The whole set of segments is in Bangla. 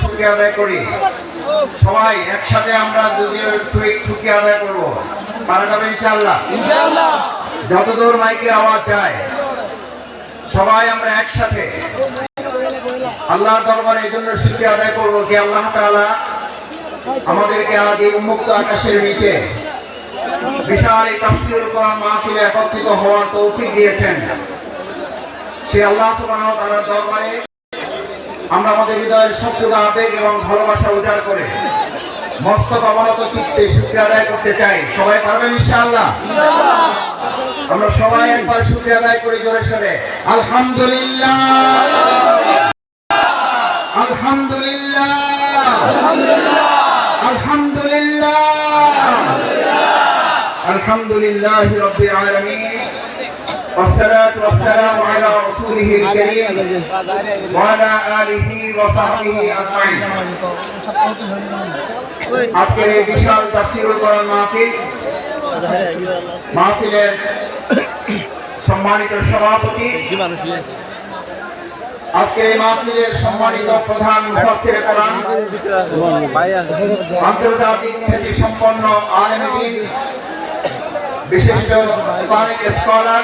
শুকরিয়া আদায় করি। সবাই একসাথে আমরা দুজনের শুকরিয়া আদায় করব। পারা যাবে ইনশাআল্লাহ। যতদূর মাইকের আওয়াজ যায় সবাই আমরা একসাথে। আল্লাহর দরবারে এই জন্য শুকরিয়া আদায় করব যে আল্লাহ তাআলা আমাদেরকে আজ এই উন্মুক্ত আকাশের নিচে বিশাল এই তাফসিরুল কোরআন মাহফিলে একত্রিত হওয়ার তৌফিক দিয়েছেন। সে আল্লাহ সুবহানাহু ওয়া তাআলার দরবারে আমরা আমাদের হৃদয়ের শব্দ আবেগ এবং ভালোবাসা উজাড় করে মস্তক অবনত চিত্তে শুক্রিয়া আদায় করতে চাই। সবাই পারবেন ইনশাআল্লাহ? আমরা সবাই একবার শুক্রিয়া আদায় করি জোরে সোরে। আলহামদুলিল্লাহ। আলহামদুলিল্লাহ। আলহামদুলিল্লাহ। আলহামদুলিল্লাহ রব্বিল আলামিন। والصلاة والسلام على رسوله الكريم وعلى آله وصحبه أجمعين আজকের এই বিশাল তাফসিরুল কোরআন মাহফিল মাহফিলের সম্মানিত সভাপতি আজকের এই মাহফিলের সম্মানিত প্রধান মুফাসসির কোরআন আন্তর্জাতিক খ্যাতি সম্পন্ন আলেম দ্বীন বিশিষ্ট Islamic scholar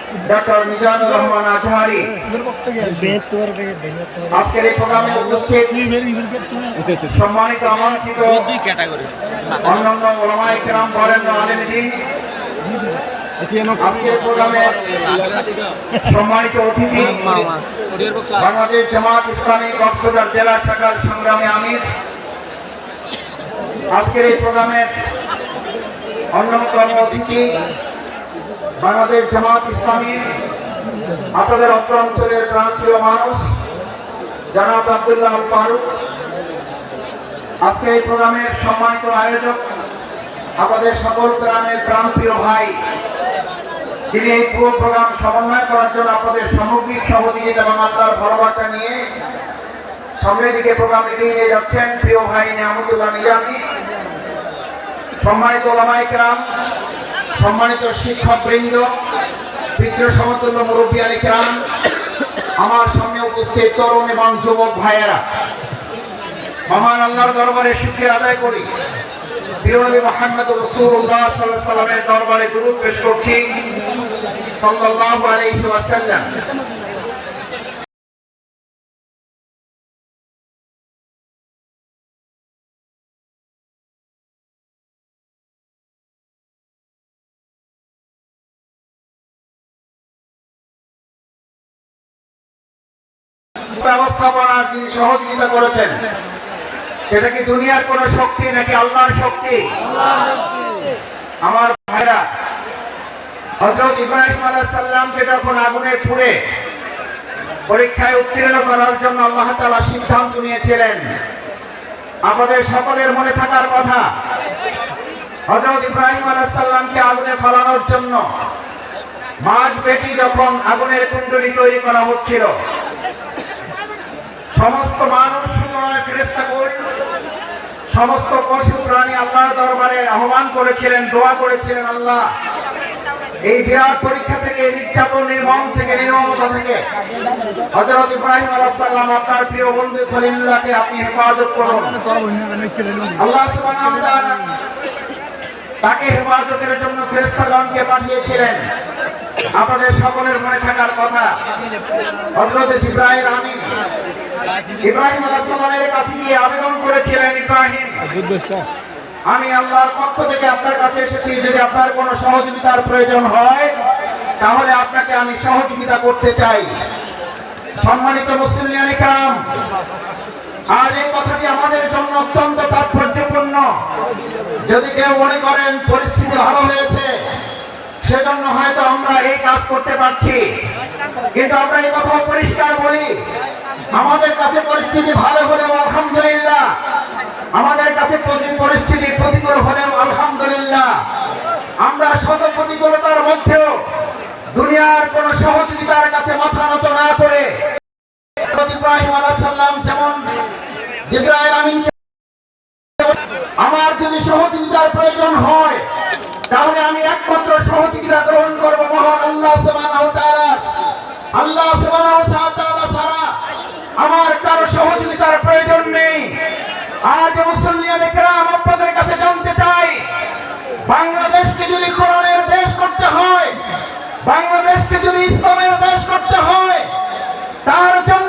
doctor Mizanur Rahman Azhari. আজকের এই প্রোগ্রামে উপস্থিত সম্মানিত, আমন্ত্রিত, অন্যান্য ওলামাই কেরাম বরেণ্য আলেমদিন আজকের সম্মানিত অতিথি, বাংলাদেশ জামাত ইসলামী কক্সবাজার জেলা শাখার সংগ্রামী আমির। আজকের এই প্রোগ্রামের অন্যতম অতিথি বাংলাদেশ জামাত ইসলামী, আপনাদের অত্র অঞ্চলের প্রান্তীয় মানুষ, জনাব আব্দুল্লাহ ফারুক। আজকে এই প্রোগ্রামের সম্মানিত আয়োজক আমাদের সকল প্রাণের প্রাণপ্রিয় ভাই, যিনি এই পুরো প্রোগ্রাম সমন্বয় করার জন্য আপনাদের সামগ্রিক সহযোগিতা এবং আল্লাহর ভালোবাসা নিয়ে সামনের দিকে প্রোগ্রাম এগিয়ে নিয়ে যাচ্ছেন, প্রিয় ভাই নিয়ামতুল্লাহ নিজামী। সম্মানিত ওলামাইকরাম সম্মানিত শিক্ষকবৃন্দ পিতৃ সমতুল্য মুরব্বী আলিকরাম আমার সামনে উপস্থিত তরুণ এবং যুবক ভাইয়েরা মহান আল্লাহর দরবারে শুক্রিয়া আদায় করি। প্রিয়নবী মোহাম্মদ রসুল্লাহ সাল্লাহ সাল্লামের দরবারে দুরুদ পেশ করছি। সাল্লাল্লাহু আলাইহি ওয়াসাল্লাম। ব্যবস্থাপনার যিনি সহযোগিতা করেছেন, সেটা কি দুনিয়ার কোন শক্তি নাকি আল্লাহর শক্তি? আমার ভাইরা হজরত ইব্রাহিম আলাহ সাল্লামকে যখন আগুনে পুড়ে পরীক্ষায় উত্তীর্ণ করার জন্য আল্লাহ তালা সিদ্ধান্ত নিয়েছিলেন, আমাদের সকলের মনে থাকার কথা হজরত ইব্রাহিম আলাহ সাল্লামকে আগুনে ফালানোর জন্য মাছ পেটি যখন আগুনের কুণ্ডলী তৈরি করা হচ্ছিল সমস্ত মানুষ নয় ফেরেস্তা কই সমস্ত পশু প্রাণী আল্লাহর দরবারে আহ্বান করেছিলেন, দোয়া করেছিলেন আল্লাহ। এই বিরাট পরীক্ষা থেকে নির্যাতন নির্মম থেকে নির্মমতা থেকে হজরত ইব্রাহিম আলাহ সাল্লাম আপনার প্রিয় বন্ধু খলিল্লাহকে আপনি হেফাজত করুন। আল্লাহ তাকে হেফাজতের জন্য ফেরেশতাগণকে পাঠিয়েছিলেন। আপনাদের সকলের মনে থাকার কথা, হযরত ইব্রাহিম আমিন ইব্রাহিম আলাইহিস সালামের কাছে গিয়ে আবেদন করেছিলেন ইব্রাহিম আমি আল্লাহর পক্ষ থেকে আপনার কাছে এসেছি যদি আপনার কোনো সহযোগিতার প্রয়োজন হয় তাহলে আপনাকে আমি সহযোগিতা করতে চাই। সম্মানিত মুসলিম কাম আজ এই কথাটি আমাদের জন্য অত্যন্ত তাৎপর্যপূর্ণ। যদি কেউ মনে করেন পরিস্থিতি ভালো হয়েছে সেজন্য হয়তো আমরা এই কাজ করতে পারছি। কিন্তু আমরা এই কথা পরিষ্কার বলি আমাদের কাছে পরিস্থিতি ভালো হলেও আলহামদুলিল্লাহ। আমাদের কাছে পরিস্থিতি প্রতিকূল হলেও আলহামদুলিল্লাহ। আমরা শত প্রতিকূলতার মধ্যেও দুনিয়ার কোন সহযোগিতার কাছে মাথা নত না করে যেমন আমার যদি সহযোগিতার প্রয়োজন হয়, তাহলে আমি একমাত্র সহযোগিতা গ্রহণ করব মহান আল্লাহ ইসলামের দেশ করতে হয়। তার জন্য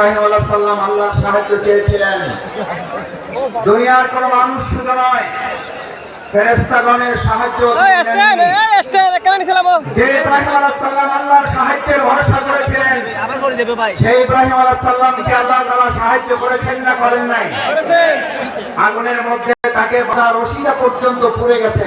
আলাইহিস আল্লাহর সাহায্য চেয়েছিলেন। দুনিয়ার কোন মানুষ শুধু নয় ফেরেশতাগণের সাহায্য ওই স্ট্যান্ড এই স্ট্যান্ড এখানে নিছিলাম যে ইব্রাহিম আলাইহিস আল্লাহর সাহায্যের ভরসা করেছিলেন সেই ইব্রাহিম আলাইহিস আল্লাহ তাআলা সাহায্য করেছেন না করেন নাই? করেছেন। আগুনের মধ্যে তাকে রশিটা পর্যন্ত পুড়ে গেছে।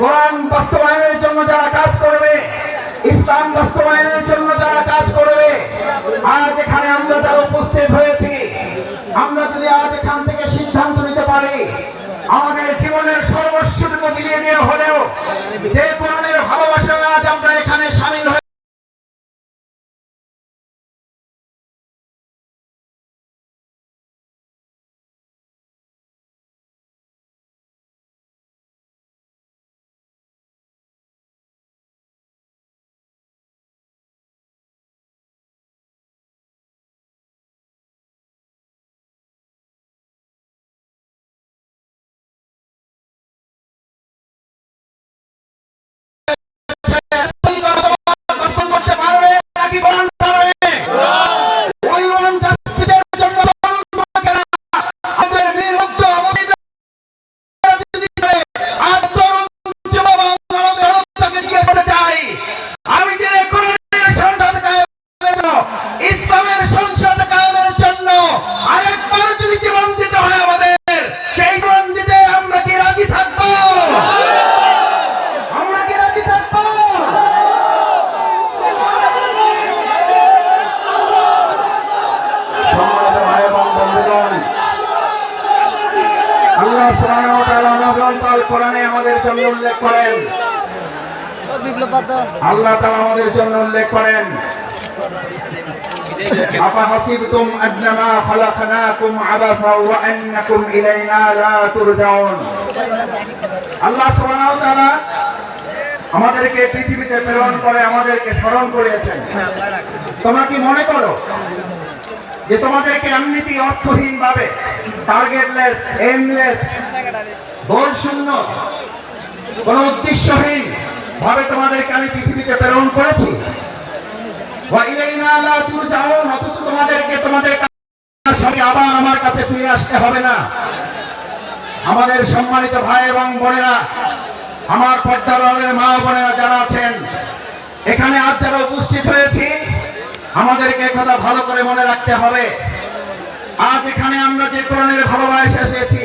কোরআন বাস্তবায়নের জন্য যারা কাজ করবে, ইসলাম বাস্তবায়নের জন্য যারা কাজ করবে, আজ এখানে আমরা যারা উপস্থিত হয়েছি, আমরা যদি আজ এখান থেকে সিদ্ধান্ত নিতে পারি, আমাদের জীবনের সর্বস্বটুকু বিলিয়ে নিয়ে হলেও যে কোরআনের ভালোবাসা আজ আমরা জন্য উল্লেখ করেন বিপ্লব বাদ্দা আল্লাহ তাআলা আমাদের জন্য উল্লেখ করেন أفحسبتم أنما خلقناكم عبثا وأنكم إلينا لا ترجعون আল্লাহ সুবহানাহু ওয়া তাআলা আমাদেরকে পৃথিবীতে প্রেরণ করে আমাদেরকে স্মরণ করিয়েছেন তোমরা কি মনে করো যে তোমাদেরকে এমনিতেই অর্থহীন ভাবে টার্গেটলেস এমলেস গোল শূন্য কোন উদ্দেশ্যহীন ভাবে তোমাদেরকে আমি পৃথিবীতে প্রেরণ করেছি। তোমাদেরকে তোমাদের আবার আমার কাছে ফিরে আসতে হবে না। আমাদের সম্মানিত ভাই এবং বোনেরা, আমার পর্দার মা বোনেরা যারা আছেন, এখানে আজ যারা উপস্থিত হয়েছি, আমাদেরকে কথা ভালো করে মনে রাখতে হবে। আজ এখানে আমরা যে কোরআনের ভালোবাসা এসেছি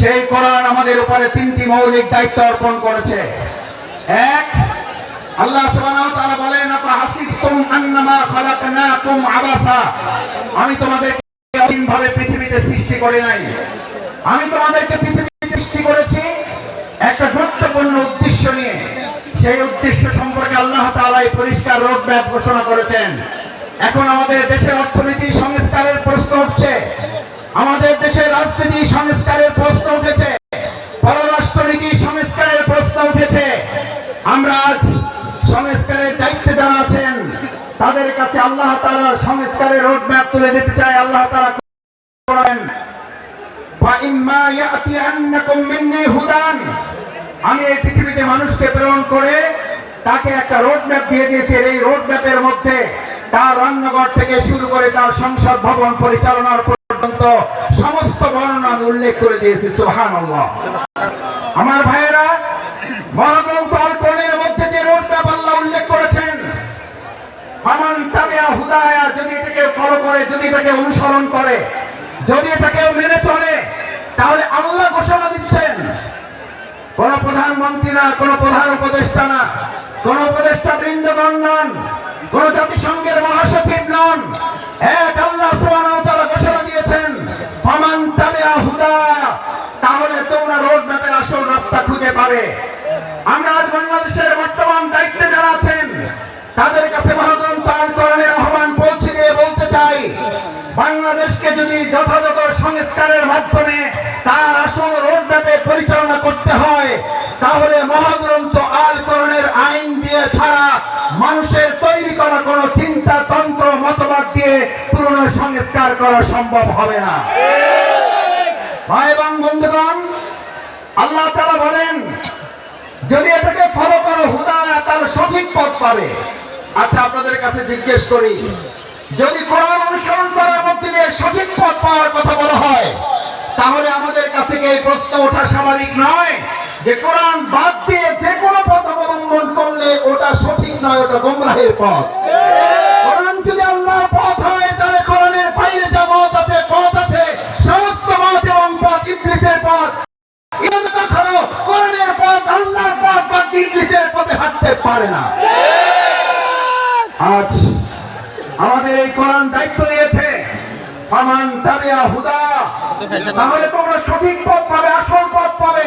সেই কোরআন আমাদের উপরে তিনটি মৌলিক দায়িত্ব অর্পণ করেছে। এক, আল্লাহ সুবহানাহু ওয়া তাআলা বলেন, আফাহাসিবতুম আন্নামা খালাকনাকুম আবাসা। আমি তোমাদেরকে অসীম ভাবে পৃথিবীতে সৃষ্টি করে নাই। আমি তোমাদেরকে পৃথিবীতে সৃষ্টি করেছি একটা গুরুত্বপূর্ণ উদ্দেশ্য নিয়ে। সেই উদ্দেশ্য সম্পর্কে আল্লাহ তাআলাই পরিষ্কার রোডম্যাপ ঘোষণা করেছেন। এখন আমাদের দেশের অর্থনীতি, সংস্কৃতি তাকে একটা রোড ম্যাপ দিয়ে দিয়েছি। এই রোড ম্যাপের মধ্যে তার রান্নাঘর থেকে শুরু করে তার সংসদ ভবন পরিচালনার পর্যন্ত সমস্ত বর্ণনা আমি উল্লেখ করে দিয়েছি সুহান আমার ভাইয়েরা মহাগ্রন্থ আল মধ্যে যে রোড ম্যাপ আল্লাহ উল্লেখ করেছেন, ফামান তাবিয়া হুদায়া, যদি এটাকে ফলো করে, যদি এটাকে অনুসরণ করে, যদি এটাকে মেনে চলে, তাহলে আল্লাহ ঘোষণা দিচ্ছেন। কোন প্রধানমন্ত্রী না, কোন প্রধান উপদেষ্টা না। কোন উপদেষ্টা বৃন্দগণ নন কোন জাতিসংঘের মহাসচিব নন। এক আল্লাহ সুবহানাহু ঘোষণা দিয়েছেন, ফামান তাবিয়া হুদা তাহলে তোমরা রোড ম্যাপের আসল রাস্তা খুঁজে পাবে। আমরা আজ বাংলাদেশের বর্তমান দায়িত্বে যারা আছেন, তাদের কাছে আল কোরআনের আহ্বান পৌঁছে দিয়ে বলতে চাই, বাংলাদেশকে যদি যথাযথ সংস্কারের মাধ্যমে তার আসল রোডম্যাপে পরিচালনা করতে হয়, তাহলে মহাগ্রন্থ আল কোরআনের আইন দিয়ে ছাড়া মানুষের তৈরি করা কোনো চিন্তা, তন্ত্র, মতবাদ দিয়ে পুরনো সংস্কার করা সম্ভব হবে না। ভাই এবং বন্ধুগণ, আল্লাহ তারা বলেন, যদি এটাকে ফলো করো হুদা তার সঠিক পথ পাবে। আচ্ছা আপনাদের কাছে জিজ্ঞেস করি, যদি কোরআন অনুসরণ করার মধ্যে দিয়ে সঠিক পথ পাওয়ার কথা বলা হয়, তাহলে আমাদের কাছে এই প্রশ্ন ওঠা স্বাভাবিক নয়? যে কোরআন বাদ দিয়ে যে কোনো পথ অবলম্বন করলে ওটা সঠিক নয়, ওটা গোমরাহের পথ। কোরআন যদি আল্লাহর পথ হয়, তাহলে কোরআনের বাইরে যা মত আছে, পথ আছে, সমস্ত মত এবং পথ ইবলিসের পথ। কোরআনের পথ আল্লাহর পথ বা ইবলিসের পথে হাঁটতে পারে না। আজ আমাদের এই কোরআন দায়িত্ব নিয়েছে। ফামান তাবিয়া হুদা, তাহলে তোমরা সঠিক পথ পাবে, আসল পথ পাবে।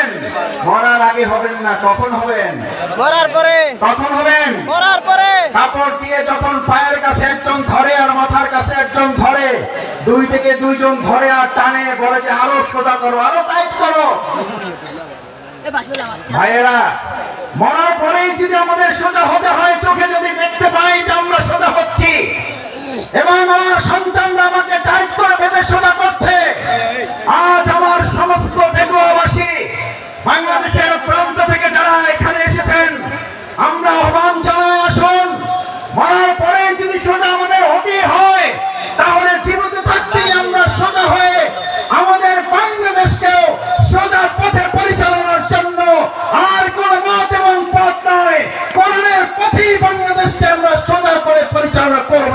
মরার আগে হবেন না কখন হবেন? মরার পরে। কখন হবেন? মরার পরে। কাপড় দিয়ে যখন পায়ের কাছে একজন ধরে আর মাথার কাছে একজন ধরে দুই থেকে দুইজন ধরে আর টানে বলে যে আরও সোজা করো আরও টাইট করো। ভাইয়েরা মরার পরেই যদি আমাদের সোজা হতে হয় চোখে যদি দেখতে পাই যে আমরা সোজা হচ্ছি এবং আমার সন্তানরা আমাকে টাইট করে বেঁধে সোজা করছে আজ আমার সমস্ত বেগুয়াবাসী বাংলাদেশের প্রান্ত থেকে যারা এখানে এসেছেন, আমরা আহ্বান জানাই, আসুন। মরার পরে যদি সোজা আমাদের হতে হয়, তাহলে জীবিত থাকতেই আমরা সোজা হয়ে আমাদের বাংলাদেশকেও সোজা পথে পরিচালনার জন্য আর কোন মত এবং পথ নয় কোরআনের পথেই বাংলাদেশকে আমরা সোজা করে পরিচালনা করব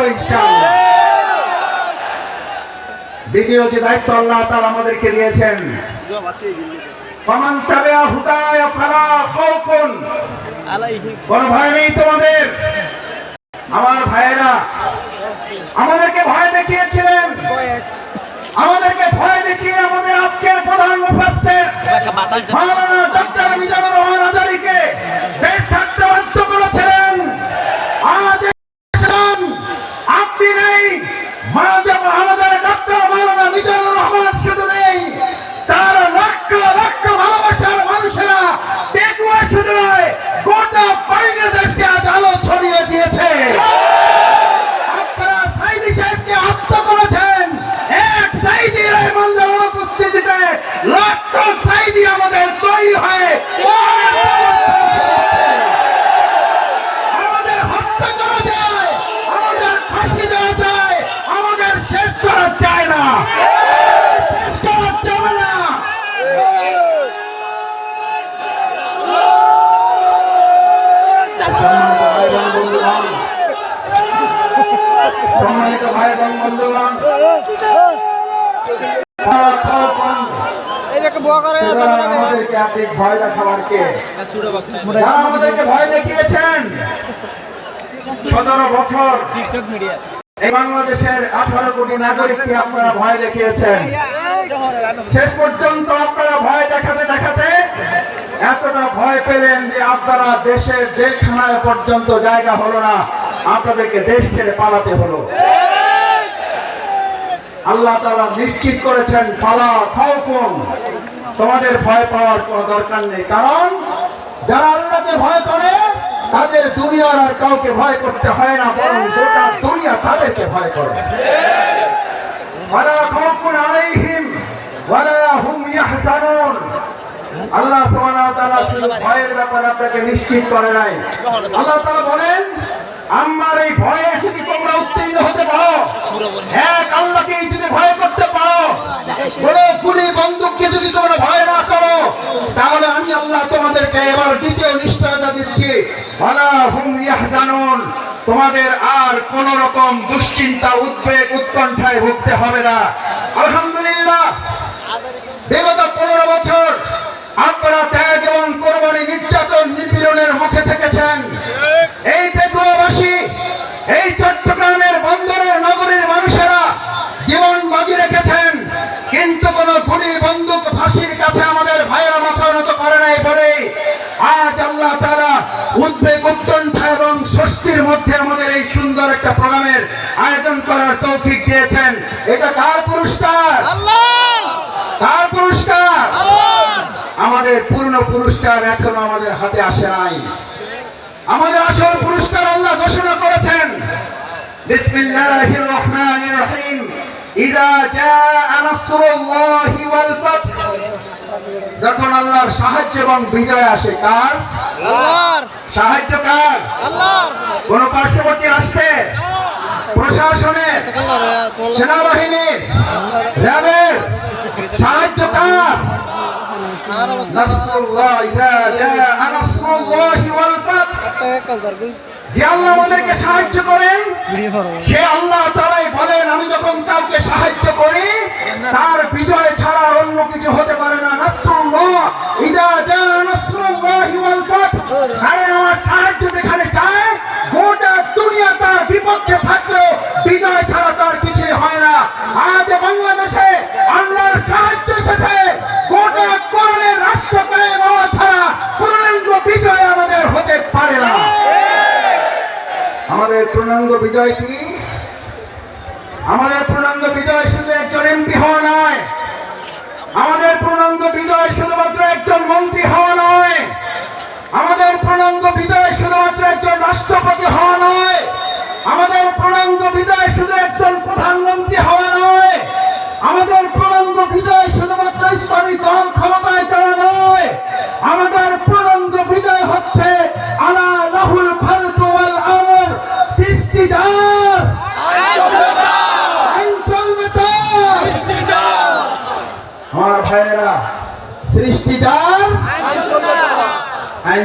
দ্বিতীয় যে দায়িত্ব আল্লাহ তাআলা আমাদেরকে দিয়েছেন ফামান তাবিআ হুদায়া ফালা খাউফুন কোন ভয় নেই তোমাদের। আমার ভাইয়েরা আমাদেরকে ভয় দেখিয়েছিলেন। আমাদেরকে ভয় দেখিয়ে আমাদের আজকের প্রধান মুফাসসির মাওলানা ডক্টর মিজানুর রহমান আজারিকে দেশ ছাড়তে বাধ্য করেছিলেন আজ এসেছেন, আপনি নেই মানব আমাদের ডক্টর মাওলানা মিজানুর রহমান শুধু নেই তার লক্ষ লক্ষ ভালোবাসার মানুষেরা পেটুয়া শুধু নয় গোটা বাংলাদেশকে আজ আলো ছড়িয়ে দিয়েছে আপনারা সাইদি সাহেবকে হত্যা করেছেন এক সাইদি রহমানের অনুপস্থিতিতে লক্ষ সাইদি আমাদের তৈরি হয়ে সম্মানিত ভাই এবং বন্ধুগণ এই দেখে বুয়া করে আছে সুতরাং আমাদেরকে আপনি ভয় দেখাবার আমাদেরকে ভয় দেখিয়েছেন সতেরো বছর এই বাংলাদেশের আঠারো কোটি নাগরিককে আপনারা ভয় দেখিয়েছেন। শেষ পর্যন্ত আপনারা ভয় দেখাতে দেখাতে এতটা ভয় পেলেন যে আপনারা দেশের জেলখানায় পর্যন্ত জায়গা হলো না। আপনাদেরকে দেশ ছেড়ে পালাতে হলো। আল্লাহ তাআলা নিশ্চিত করেছেন পালা খাওফুন তোমাদের ভয় পাওয়ার কোনো দরকার নেই। কারণ যারা আল্লাহকে ভয় করে, তাদের দুনিয়ার আর কাউকে ভয় করতে হয় না, বরং গোটা দুনিয়া তাদেরকে ভয় করে। ওয়ালা খাউফুন আলাইহিম, ওয়ালা হুম ইয়াহজানুন। আল্লাহ সুবহানাহু ওয়া তাআলা শুধু ভয়ের ব্যাপারে আপনাকে নিশ্চিত করে নাই। আল্লাহ তাআলা বলেন আমার এই ভয়ে যদি তোমরা উত্তীর্ণ হতে পারো, এক আল্লাহকে যদি ভয় করতে পারো বড় গুলি বন্দুককে যদি তোমরা ভয় না করো, তাহলে আমি আল্লাহ তোমাদেরকে এবার দ্বিতীয় নিশ্চয়তা দিচ্ছি। তোমাদের আর কোন রকম দুশ্চিন্তা, উদ্বেগ, উৎকণ্ঠায় ভুগতে হবে না। আলহামদুলিল্লাহ, বিগত পনেরো বছর আপনারা ত্যাগ এবং দিয়েছেন এটা কার পুরস্কার? কার পুরস্কার? আমাদের পূর্ণ পুরস্কার এখনও আমাদের হাতে আসে নাই। আমাদের আসল পুরস্কার আল্লাহ ঘোষণা করেছেন। বিসমিল্লাহির রহমানির রহিম। ইদা জাআ নাসরুল্লাহি ওয়াল ফাতহ। যখন আল্লাহর সাহায্য এবং বিজয় আসে কার? আল্লাহর। সাহায্য কার? আল্লাহর। কোন পার্শ্ববর্তী রাষ্ট্রে প্রশাসনের সেনাবাহিনীর র্যাবের সাহায্য কার আর অবস্থা নাসরুল্লাহ জাআ নাসরুল্লাহি ওয়াল ফাতহ একটা কালচার যে আল্লাহ আমাদেরকে সাহায্য করেন, সে আল্লাহ তারাই বলেন, আমি যখন কাউকে সাহায্য করি, তার বিজয় ছাড়া অন্য কিছু হতে পারে না। নাসরুল্লাহ, ইজা জা নাসরুল্লাহি ওয়াল ফাতহ কারণ আমার সাহায্য যেখানে চায় গোটা দুনিয়া তার বিপক্ষে থাকলেও বিজয় ছাড়া তার কিছুই হয় না আজ বাংলাদেশে আল্লাহর সাহায্য এসেছে গোটা কোরআনের রাষ্ট্র কায়েম হওয়া ছাড়া পূর্ণাঙ্গ বিজয় আমাদের হতে পারে না আমাদের পূর্ণাঙ্গ বিজয় কি আমাদের পূর্ণাঙ্গ বিজয় শুধু একজন এমপি হওয়া নয় আমাদের পূর্ণাঙ্গ বিজয় শুধুমাত্র একজন মন্ত্রী হওয়া নয় আমাদের পূর্ণাঙ্গ বিজয় শুধুমাত্র একজন রাষ্ট্রপতি হওয়া নয় আমাদের পূর্ণাঙ্গ বিজয় শুধু একজন প্রধানমন্ত্রী হওয়া নয় আমাদের পূর্ণাঙ্গ বিজয় শুধুমাত্র ইসলামী দল ক্ষমতায় যাওয়া নয় আমাদের পূর্ণাঙ্গ বিজয় হচ্ছে আলা লাহুল খালকু ওয়াল আমর সৃষ্টি যার আইন চলবে তার আমার ভাইয়েরা সৃষ্টি যার আইন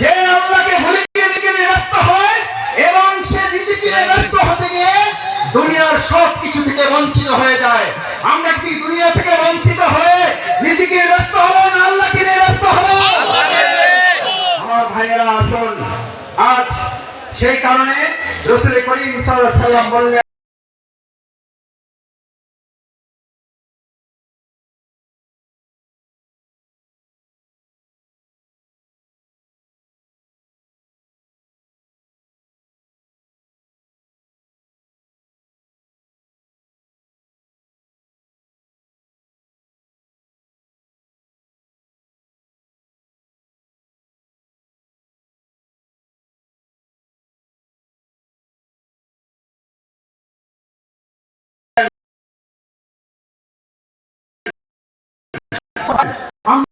যে আল্লাহকে ভুলে গিয়ে নিজেকে ব্যস্ত হয় এবং সে নিজেকে ব্যস্ত হতে গিয়ে দুনিয়ার সব কিছু থেকে বঞ্চিত হয়ে যায়। আমরা কি দুনিয়া থেকে বঞ্চিত হয়ে নিজেকে ব্যস্ত হব না, আল্লাহকে নিয়ে ব্যস্ত হব? আমার ভাইয়েরা, আসুন। আজ সেই কারণে রসুল করিম সাল্লাম বললেন 啊。